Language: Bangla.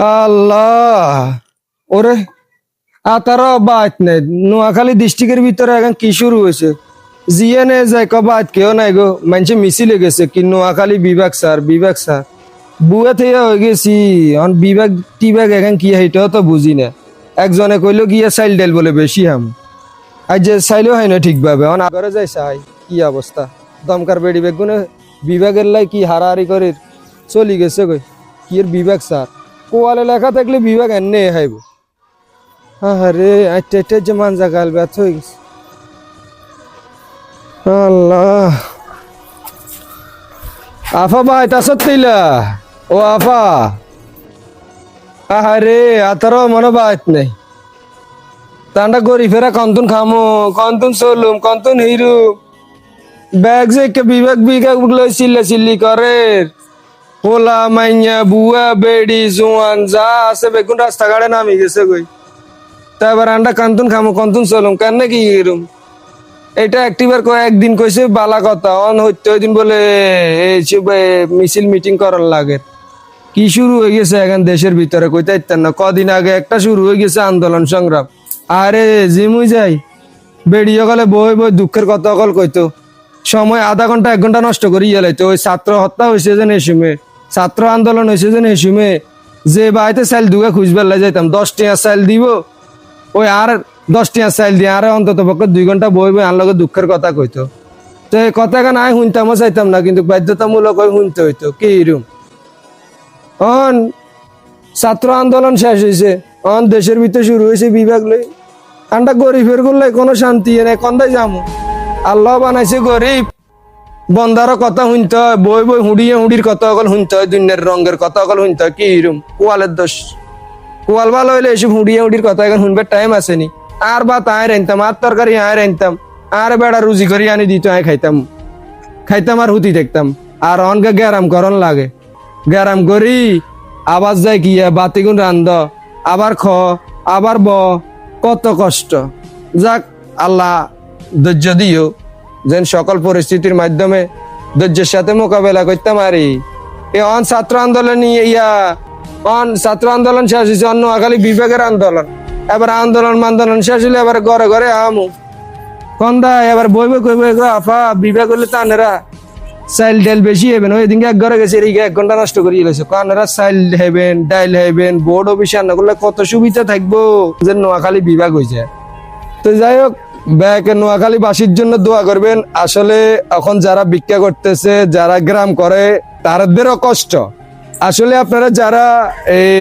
আল্লাহ। ওরে আতার বাত নেই। নোয়াখালী ডিস্ট্রিক্টের ভিতরে এখন কি শুরু হয়েছে? জিয়ে নে যায় বাত কেউ নাই গো। মানুষে মিছিলে গেছে কি নোয়াখালী বিভাগ স্যার বিভাগ স্যার। বুয়া থেকে হয়ে গেছি। অন বিভাগ, টিভাগ এখন কি সেইটাও তো বুঝি না। একজনে কইলো গিয়ে চাইল ডাইল বলে বেশি হাম। আজ যে চাইলেও হয় না ঠিকভাবে। অন আগরে যাই চাই, কি অবস্থা? দমকার বেড়ি বেগুনে বিভাগের লাই কি হারাহারি করে চলি গেছে কই কি বিভাগ স্যার? কোয়ালে লেখা থাকলে বিভাগ এনে হাইব আরে আইতে যে মানজা গাল ব্যথ হয়ে গেছে। আল্লাহ। আফা ভাই, তা সত্যিলা ও আফা। আহারে, আতার মনে বাইত নেই। তান্ডা গরি ফেরা কন্তুন খামো, কন্তুন চলুম, কন্তুন হিরু ব্যাগ যে কে বিভাগ বিভাগগুলো চিল্লা চিল্লি করে পোলা মাইয়া বুয়া বেড়ি জোয়ান যা আছে বেগুন রাস্তাঘাটে নামি গেছে কই তা এবার আন্ডা কান্তুন খামো কন্তুন চলুম কেন কি হিরুম এটা একটিবার কইছে বালা কথা অন হইতে ওই দিন এই মিছিল মিটিং করার লাগে কি শুরু হয়ে গেছে এখন দেশের ভিতরে কইতে ইত্যান না কদিন আগে একটা শুরু হয়ে গেছে আন্দোলন সংগ্রাম আরে জিমুই যাই বেরিয়ে গেলে বই বই দুঃখের কথা অকল কইতো সময় আধা ঘণ্টা, এক ঘণ্টা নষ্ট করি ইয়েলাইতো ওই ছাত্র হত্যা হয়েছে যে নেশুমে ছাত্র আন্দোলন হয়েছে যে নেশুমে যে বাড়িতে চাইল দুগা খুঁজবার লাই যাইতাম, দশ টিয়া চাইল দিব, ওই আর দশ টিয়া চাইল দিয়ে আর অন্তত পক্ষে দুই ঘণ্টা বই বই আনলগে দুঃখের কথা কইতো। তো এই কথা কেন আয় শুনতামও চাইতাম না, কিন্তু বাধ্যতামূলক হয়ে শুনতে হইতো, কি এরম অন ছাত্র আন্দোলন শেষ হয়েছে অন দেশের ভিতরে শুরু হয়েছে বিভাগ লই। আন্ডা গরিবেরগুলো কোনো শান্তি নেই কন্দাই যামু। আল্লাহ বানাইছে গরিব। বন্দারও কথা শুনতে হয়, বই বই হুড়িয়ে হুড়ির কথা অকল শুনতে হয়, দুনিয়ার রঙের কথা অকল শুনতে হয়, কি এরম কোয়ালের দোষ। কোয়াল ভালো হইলে এসব হুড়িয়ে হুড়ির কথা এখন শুনবার টাইম আসেনি। আর বা তাই রাইনতাম আর তরকারি আয় রাইনতাম আর বেড়া রুজি করি আনি দিত আয় খাইতাম। খাইতাম আর হুতি দেখতাম। আর অনকে গ্যারাম করন লাগে। গ্যারাম করি, আবার যাই কি বাতি গুণ রান্ধ, আবার খ, আবার ব, কত কষ্ট। যাক, আল্লাহ ধৈর্য দিও। যেন সকল পরিস্থিতির মাধ্যমে ধৈর্যের সাথে মোকাবেলা করতে পারি। এ অন ছাত্র আন্দোলন ইয়া, অন ছাত্র আন্দোলন শেষ হয়েছে, অন্য আগালি বিভাগের আন্দোলন। এবার আন্দোলন আন্দোলন শেষ হলে এবার ঘরে ঘরে আমু। কন্দা, এবার বই বই কই বই গো আফা বিভাগ হলে তানেরা চাইল ডাইল বেশি হবেন ওই দিনকে এক ঘরে গেছে এদিকে এক ঘণ্টা নষ্ট করে গেছে কানেরা চাইল হেবেন ডাইল হেবেন বোর্ড অফিসে রান্না করলে কত সুবিধা থাকব যে নোয়াখালী বিভাগ হয়েছে তো যাই হোক ব্যাক নোয়াখালী বাসীর জন্য দোয়া করবেন। আসলে এখন যারা ভিক্ষা করতেছে, যারা গ্রাম করে, তাদেরও কষ্ট। আসলে আপনারা যারা এই